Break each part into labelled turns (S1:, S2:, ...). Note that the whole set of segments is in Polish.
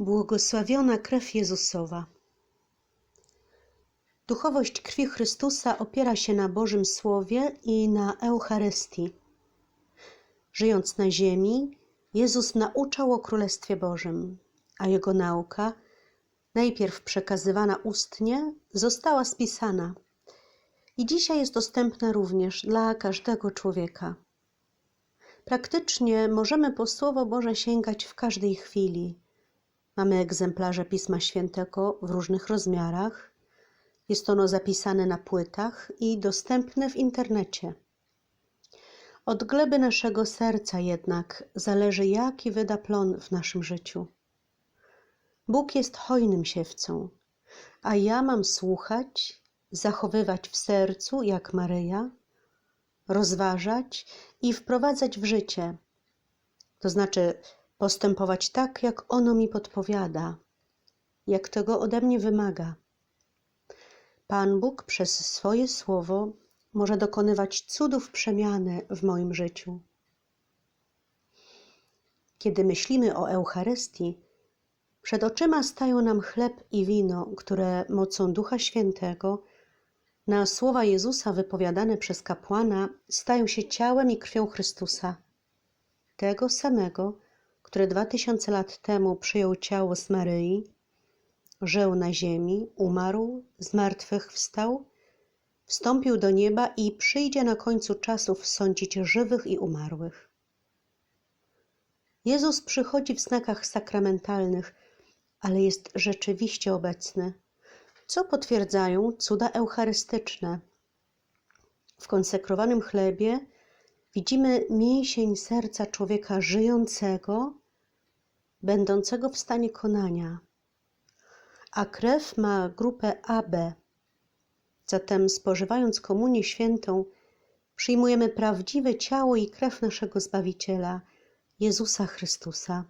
S1: Błogosławiona krew Jezusowa. Duchowość krwi Chrystusa opiera się na Bożym Słowie i na Eucharystii. Żyjąc na ziemi, Jezus nauczał o Królestwie Bożym, a Jego nauka, najpierw przekazywana ustnie, została spisana i dzisiaj jest dostępna również dla każdego człowieka. Praktycznie możemy po Słowo Boże sięgać w każdej chwili. Mamy egzemplarze Pisma Świętego w różnych rozmiarach. Jest ono zapisane na płytach i dostępne w internecie. Od gleby naszego serca jednak zależy, jaki wyda plon w naszym życiu. Bóg jest hojnym siewcą, a ja mam słuchać, zachowywać w sercu, jak Maryja, rozważać i wprowadzać w życie, to znaczy postępować tak, jak ono mi podpowiada, jak tego ode mnie wymaga. Pan Bóg przez swoje słowo może dokonywać cudów przemiany w moim życiu. Kiedy myślimy o Eucharystii, przed oczyma stają nam chleb i wino, które mocą Ducha Świętego na słowa Jezusa wypowiadane przez kapłana stają się ciałem i krwią Chrystusa, tego samego, który dwa tysiące lat temu przyjął ciało z Maryi, żył na ziemi, umarł, zmartwychwstał, wstąpił do nieba i przyjdzie na końcu czasów sądzić żywych i umarłych. Jezus przychodzi w znakach sakramentalnych, ale jest rzeczywiście obecny, co potwierdzają cuda eucharystyczne. W konsekrowanym chlebie widzimy mięsień serca człowieka żyjącego, będącego w stanie konania, a krew ma grupę AB. Zatem spożywając komunię świętą, przyjmujemy prawdziwe ciało i krew naszego Zbawiciela, Jezusa Chrystusa.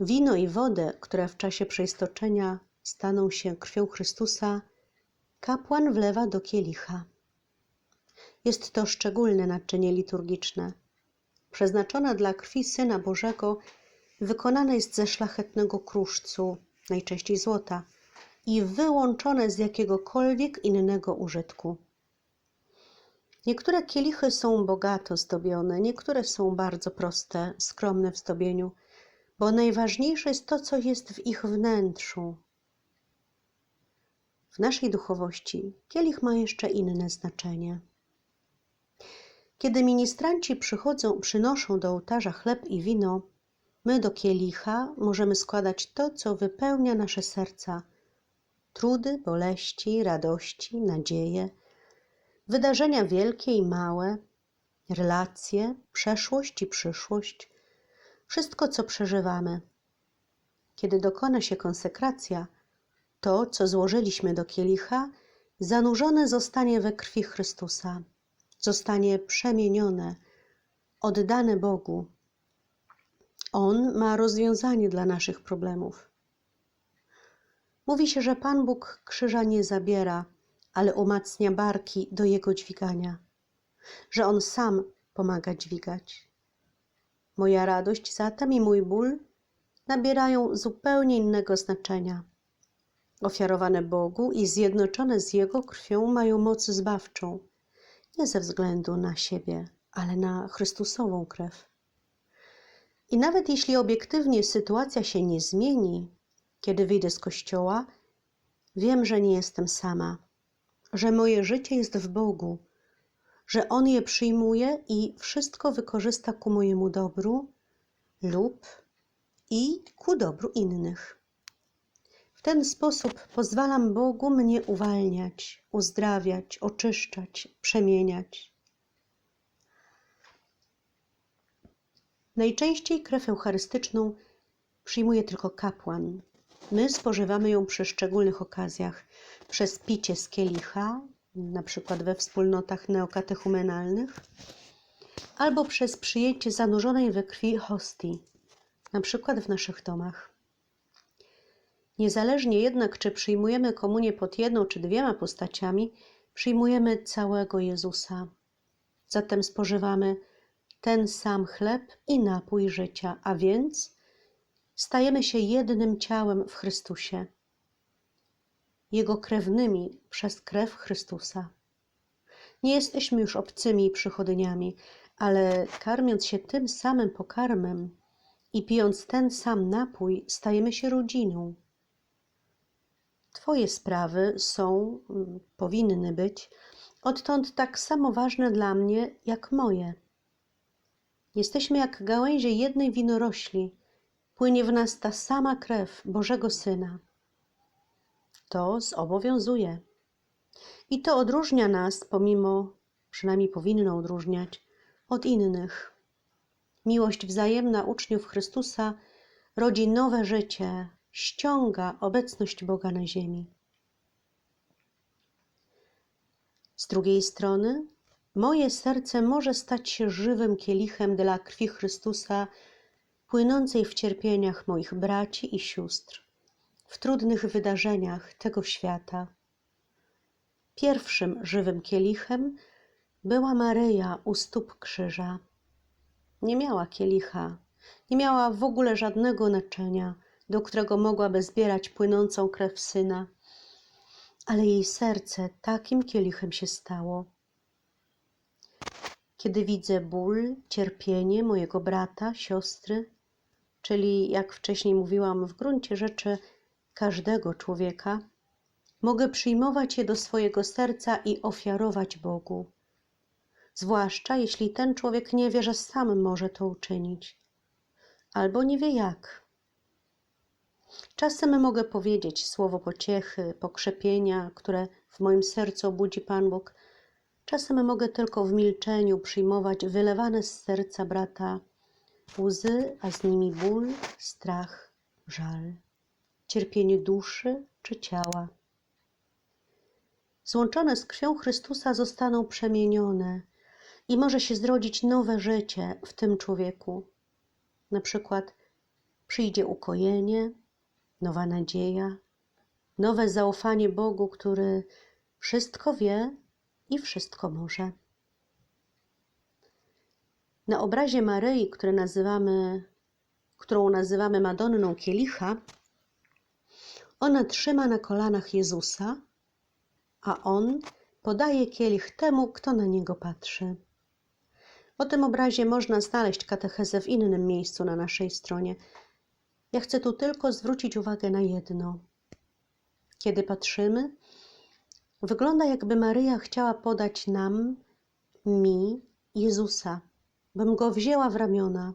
S1: Wino i wodę, które w czasie przeistoczenia staną się krwią Chrystusa, kapłan wlewa do kielicha. Jest to szczególne naczynie liturgiczne, przeznaczone dla krwi Syna Bożego, wykonane jest ze szlachetnego kruszcu, najczęściej złota, i wyłączone z jakiegokolwiek innego użytku. Niektóre kielichy są bogato zdobione, niektóre są bardzo proste, skromne w zdobieniu, bo najważniejsze jest to, co jest w ich wnętrzu. W naszej duchowości kielich ma jeszcze inne znaczenie. Kiedy ministranci przychodzą, przynoszą do ołtarza chleb i wino, my do kielicha możemy składać to, co wypełnia nasze serca: trudy, boleści, radości, nadzieje, wydarzenia wielkie i małe, relacje, przeszłość i przyszłość, wszystko, co przeżywamy. Kiedy dokona się konsekracja, to, co złożyliśmy do kielicha, zanurzone zostanie we krwi Chrystusa zostanie przemienione, oddane Bogu. On ma rozwiązanie dla naszych problemów. Mówi się, że Pan Bóg krzyża nie zabiera, ale umacnia barki do jego dźwigania, że On sam pomaga dźwigać. Moja radość zatem i mój ból nabierają zupełnie innego znaczenia. Ofiarowane Bogu i zjednoczone z Jego krwią mają moc zbawczą nie ze względu na siebie, ale na Chrystusową krew. I nawet jeśli obiektywnie sytuacja się nie zmieni, kiedy wyjdę z kościoła, wiem, że nie jestem sama, że moje życie jest w Bogu, że On je przyjmuje i wszystko wykorzysta ku mojemu dobru lub i ku dobru innych. W ten sposób pozwalam Bogu mnie uwalniać, uzdrawiać, oczyszczać, przemieniać. Najczęściej krew eucharystyczną przyjmuje tylko kapłan. My spożywamy ją przy szczególnych okazjach, przez picie z kielicha, na przykład we wspólnotach neokatechumenalnych, albo przez przyjęcie zanurzonej we krwi hostii, na przykład w naszych domach. Niezależnie jednak, czy przyjmujemy komunię pod jedną czy dwiema postaciami, przyjmujemy całego Jezusa. Zatem spożywamy ten sam chleb i napój życia, a więc stajemy się jednym ciałem w Chrystusie, Jego krewnymi przez krew Chrystusa. Nie jesteśmy już obcymi przychodniami, ale karmiąc się tym samym pokarmem i pijąc ten sam napój, stajemy się rodziną. Twoje sprawy są, mm, powinny być, odtąd tak samo ważne dla mnie jak moje. Jesteśmy jak gałęzie jednej winorośli, płynie w nas ta sama krew Bożego Syna. To zobowiązuje. I to odróżnia nas, pomimo, przynajmniej powinno odróżniać, od innych. Miłość wzajemna uczniów Chrystusa rodzi nowe życie, ściąga obecność Boga na ziemi. Z drugiej strony, moje serce może stać się żywym kielichem dla krwi Chrystusa, płynącej w cierpieniach moich braci i sióstr, w trudnych wydarzeniach tego świata. Pierwszym żywym kielichem była Maryja u stóp krzyża. Nie miała kielicha, nie miała w ogóle żadnego naczynia, do którego mogłaby zbierać płynącą krew syna, ale jej serce takim kielichem się stało. Kiedy widzę ból, cierpienie mojego brata, siostry, czyli jak wcześniej mówiłam, w gruncie rzeczy każdego człowieka, mogę przyjmować je do swojego serca i ofiarować Bogu. Zwłaszcza jeśli ten człowiek nie wie, że sam może to uczynić, albo nie wie jak. Czasem mogę powiedzieć słowo pociechy, pokrzepienia, które w moim sercu budzi Pan Bóg. Czasem mogę tylko w milczeniu przyjmować wylewane z serca brata łzy, a z nimi ból, strach, żal, cierpienie duszy czy ciała. Złączone z krwią Chrystusa zostaną przemienione i może się zrodzić nowe życie w tym człowieku. Na przykład przyjdzie ukojenie, nowa nadzieja, nowe zaufanie Bogu, który wszystko wie i wszystko może. Na obrazie Maryi, nazywamy, którą nazywamy Madonną Kielicha, ona trzyma na kolanach Jezusa, a on podaje kielich temu, kto na niego patrzy. O tym obrazie można znaleźć katechezę w innym miejscu na naszej stronie. Ja chcę tu tylko zwrócić uwagę na jedno. Kiedy patrzymy, wygląda jakby Maryja chciała podać nam, mi, Jezusa, bym go wzięła w ramiona.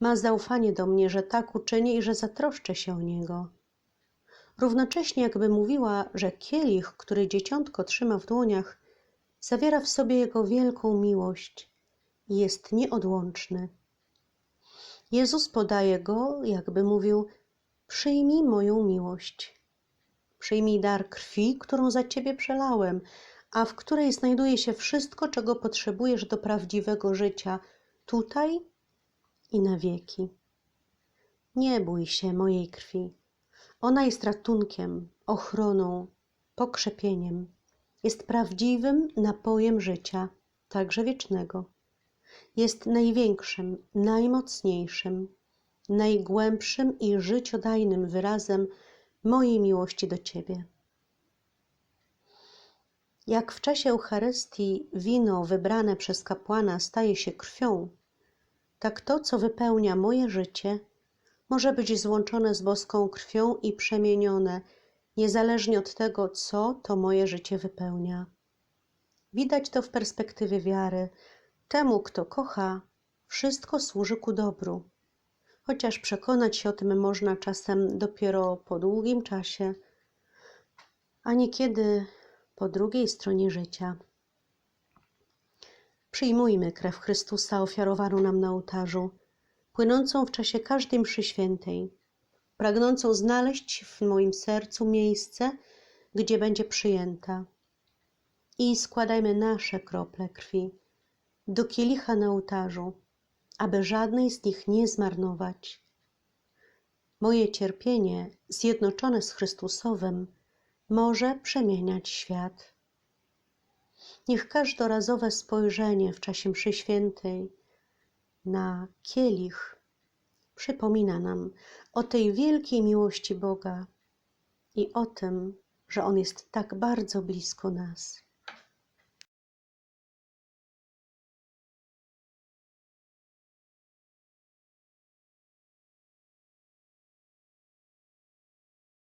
S1: Ma zaufanie do mnie, że tak uczynię i że zatroszczę się o niego. Równocześnie jakby mówiła, że kielich, który dzieciątko trzyma w dłoniach, zawiera w sobie jego wielką miłość i jest nieodłączny. Jezus podaje go, jakby mówił: Przyjmij moją miłość. Przyjmij dar krwi, którą za ciebie przelałem, a w której znajduje się wszystko, czego potrzebujesz do prawdziwego życia, tutaj i na wieki. Nie bój się mojej krwi. Ona jest ratunkiem, ochroną, pokrzepieniem. Jest prawdziwym napojem życia, także wiecznego jest największym, najmocniejszym, najgłębszym i życiodajnym wyrazem mojej miłości do Ciebie. Jak w czasie Eucharystii wino wybrane przez kapłana staje się krwią, tak to, co wypełnia moje życie, może być złączone z boską krwią i przemienione, niezależnie od tego, co to moje życie wypełnia. Widać to w perspektywie wiary, Temu, kto kocha, wszystko służy ku dobru, chociaż przekonać się o tym można czasem dopiero po długim czasie, a niekiedy po drugiej stronie życia. Przyjmujmy krew Chrystusa ofiarowaną nam na ołtarzu, płynącą w czasie każdej mszy świętej, pragnącą znaleźć w moim sercu miejsce, gdzie będzie przyjęta. I składajmy nasze krople krwi do kielicha na ołtarzu, aby żadnej z nich nie zmarnować. Moje cierpienie, zjednoczone z Chrystusowym, może przemieniać świat. Niech każdorazowe spojrzenie w czasie mszy świętej na kielich przypomina nam o tej wielkiej miłości Boga i o tym, że On jest tak bardzo blisko nas.